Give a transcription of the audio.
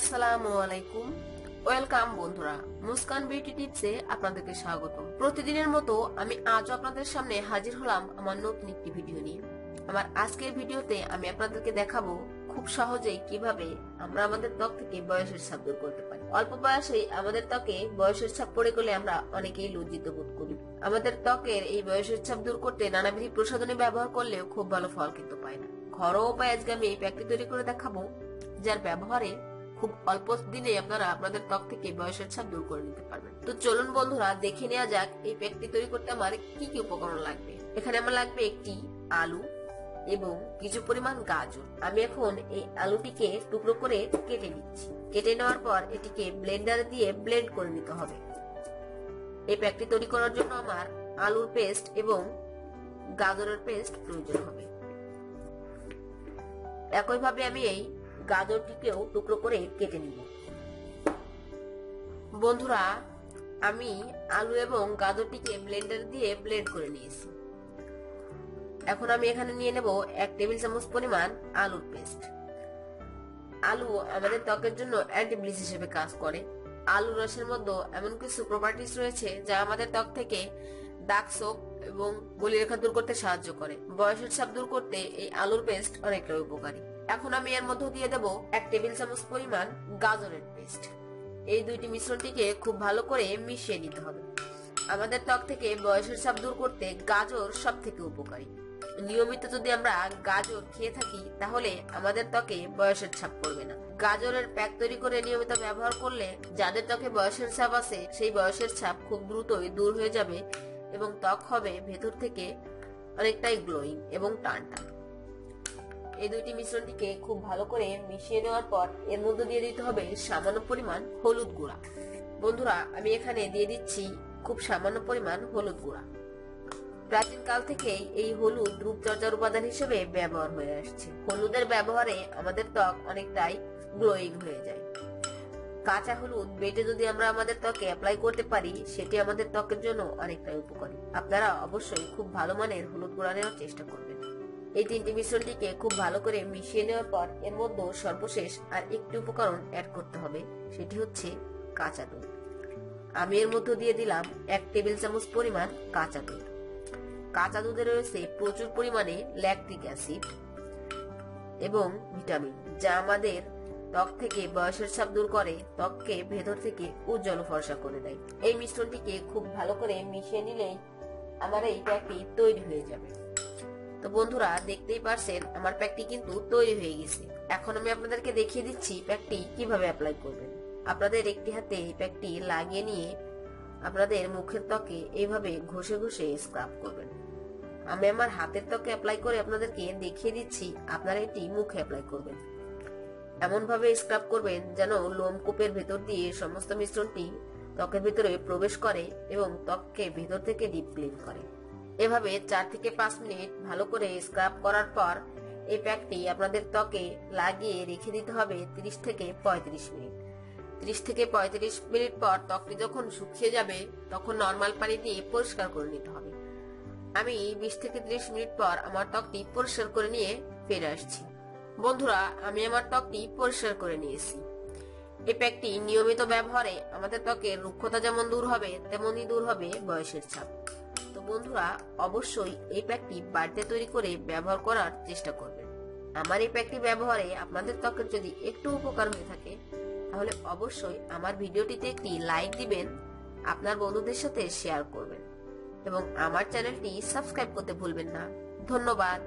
আসসালামু আলাইকুম ওয়েলকাম বন্ধুরা বিউটি টিপসে আপনাদেরকে স্বাগত প্রতিদিনের মতো আমি আপনাদের সামনে হাজির হলাম আমার নতুন একটি ভিডিও নিয়ে। আমার আজকের ভিডিওতে আমি আপনাদেরকে দেখাবো খুব সহজেই কীভাবে আমরা আমাদের ত্বক থেকে বয়সের ছাপ দূর করতে পারি। অল্প বয়সেই আমাদের ত্বকে বয়সের ছাপ পড়ে গেলে আমরা অনেকেই লজ্জিত বোধ করি। আমাদের ত্বকের এই বয়সের ছাপ দূর করতে নানাবিধি প্রসাধনী ব্যবহার করলেও খুব ভালো ফল কিন্তু পায় না। ঘরোয়া উপায় আজকে আমি এই প্যাকটি তৈরি করে দেখাবো, যার ব্যবহারে খুব অল্প দিনে আপনারা আপনাদের ত্বক থেকে বয়সের ছাপ দূর করে নিতে পারবেন। তো চলুন বন্ধুরা, দেখে নেওয়া যাক এই প্যাকটি তৈরি করতে আমার কি কি উপকরণ লাগবে। এখানে আমার লাগবে একটি আলু এবং কিছু পরিমাণ গাজর। আমি এখন এই আলুটিকে টুকরো করে কেটে নিচ্ছি। কেটে নেওয়ার পর এটিকে ব্লেন্ডার দিয়ে ব্লেন্ড করে নিতে হবে। এই প্যাকটি তৈরি করার জন্য আমার আলুর পেস্ট এবং গাজরের পেস্ট প্রয়োজন হবে। একইভাবে আমি এই গাজরটিকেও টুকরো করে কেটে নিব। বন্ধুরা, আমি আলু এবং গাজরটিকে ব্লেন্ডার দিয়ে ব্লেন্ড করে নিয়েছি। এখন আমি এখানে নিয়ে নেব এক টেবিল চামচ পরিমাণ আলুর পেস্ট। আলু আমাদের ত্বকের জন্য অ্যান্টিব্লিচ হিসেবে কাজ করে। আলু রসের মধ্যে এমন কিছু প্রপার্টিস রয়েছে যা আমাদের ত্বক থেকে দাগ সোপ এবং বলিরেখা দূর করতে সাহায্য করে। বয়সের ছাপ দূর করতে এই আলুর পেস্ট অনেকটা উপকারী। এখন আমি এর মধ্যে দিয়ে দেব এক টেবিল চামচ পরিমাণ গাজরের পেস্ট। এই দুইটি মিশ্রণটিকে খুব ভালো করে মিশিয়ে নিতে হবে। আমাদের ত্বক থেকে বয়সের ছাপ দূর করতে গাজর সব থেকে উপকারী। নিয়মিত যদি আমরা গাজর খেয়ে থাকি, তাহলে আমাদের ত্বকে বয়সের ছাপ পড়বে না। গাজরের প্যাক তৈরি করে নিয়মিত ব্যবহার করলে যাদের ত্বকে বয়সের ছাপ আছে, সেই বয়সের ছাপ খুব দ্রুতই দূর হয়ে যাবে এবং ত্বক হবে ভেতর থেকে অনেকটাই গ্লোয়িং এবং টান টান এই দুইটি মিশ্রণটিকে খুব ভালো করে মিশিয়ে নেওয়ার পর এর মধ্যে দিয়ে দিতে হবে সামান্য পরিমাণ হলুদ গুঁড়া। বন্ধুরা, আমি এখানে দিয়ে দিচ্ছি খুব সামান্য পরিমাণ হলুদ গুঁড়া। প্রাচীন কাল থেকেই এই হলুদ রূপচর্চার উপাদান হিসেবে ব্যবহার হয়ে আসছে। হলুদের ব্যবহারে আমাদের ত্বক অনেকটাই গ্লোয়িং হয়ে যায়। কাঁচা হলুদ বেটে যদি আমরা আমাদের ত্বকে অ্যাপ্লাই করতে পারি, সেটি আমাদের ত্বকের জন্য অনেকটাই উপকারী। আপনারা অবশ্যই খুব ভালো মানের হলুদ গুঁড়া নেওয়ার চেষ্টা করবেন। এই তিনটি মিশ্রণটিকে খুব ভালো করে মিশিয়ে নেওয়ার পর এর মধ্যে সর্বশেষ আর একটি উপকরণ অ্যাড করতে হবে, সেটি হচ্ছে কাঁচা দুধ। আমি এর মধ্যে দিয়ে দিলাম এক টেবিল চামচ পরিমাণ কাঁচা দুধ। কাঁচা দুধে রয়েছে প্রচুর পরিমাণে ল্যাকটিক অ্যাসিড এবং ভিটামিন যা আমাদের ত্বক থেকে বয়সের ছাপ দূর করে ত্বককে ভেতর থেকে উজ্জ্বল ফর্সা করে দেয়। এই মিশ্রণটিকে খুব ভালো করে মিশিয়ে নিলেই আমার এই প্যাকটি তৈরি হয়ে যাবে। তো বন্ধুরা, দেখতেই পারছেন, আমার প্যাকটি কিন্তু তৈরি হয়ে গেছে। এখন আমি আপনাদেরকে দেখিয়ে দিচ্ছি প্যাকটি কীভাবে অ্যাপ্লাই করবেন। আপনাদের একটি হাতে এই প্যাকটি লাগিয়ে নিয়ে আপনাদের মুখের ত্বকে এইভাবে ঘষে ঘষে স্ক্রাব করবেন। আমি আমার হাতের ত্বকে অ্যাপ্লাই করে আপনাদেরকে দেখিয়ে দিচ্ছি, আপনারা এটি মুখে অ্যাপ্লাই করবেন। এমন ভাবে স্ক্রাব করবেন যেন লোমকূপের ভেতর দিয়ে সমস্ত মিশ্রণটি ত্বকের ভিতরে প্রবেশ করে এবং ত্বককে ভেতর থেকে ডিপ ক্লিন করে। এভাবে চার থেকে পাঁচ মিনিট ভালো করে স্ক্রাব করার পর এই প্যাকটি আপনাদের ত্বকে লাগিয়ে রেখে দিতে হবে 30 থেকে পঁয়ত্রিশ মিনিট। 30 থেকে পঁয়ত্রিশ মিনিট পর ত্বকটি যখন শুকিয়ে যাবে, তখন নর্মাল পানি দিয়ে পরিষ্কার করে নিতে হবে। আমি বিশ থেকে ত্রিশ মিনিট পর আমার ত্বকটি পরিষ্কার করে নিয়ে ফিরে আসছি। বন্ধুরা, আমি আমার ত্বকটি পরিষ্কার করে নিয়েছি। এই প্যাকটি নিয়মিত ব্যবহারে আমাদের ত্বকের রুক্ষতা যেমন দূর হবে, তেমনই দূর হবে বয়সের ছাপ বন্ধুরা অবশ্যই এই প্যাকটি বাড়িতে তৈরি করে ব্যবহার করার চেষ্টা করবেন। আমার এই প্যাকটি ব্যবহারে আপনাদের ত্বকের যদি একটু উপকার হয়ে থাকে, তাহলে অবশ্যই আমার ভিডিওটিতে একটি লাইক দিবেন, আপনার বন্ধুদের সাথে শেয়ার করবেন এবং আমার চ্যানেলটি সাবস্ক্রাইব করতে ভুলবেন না। ধন্যবাদ।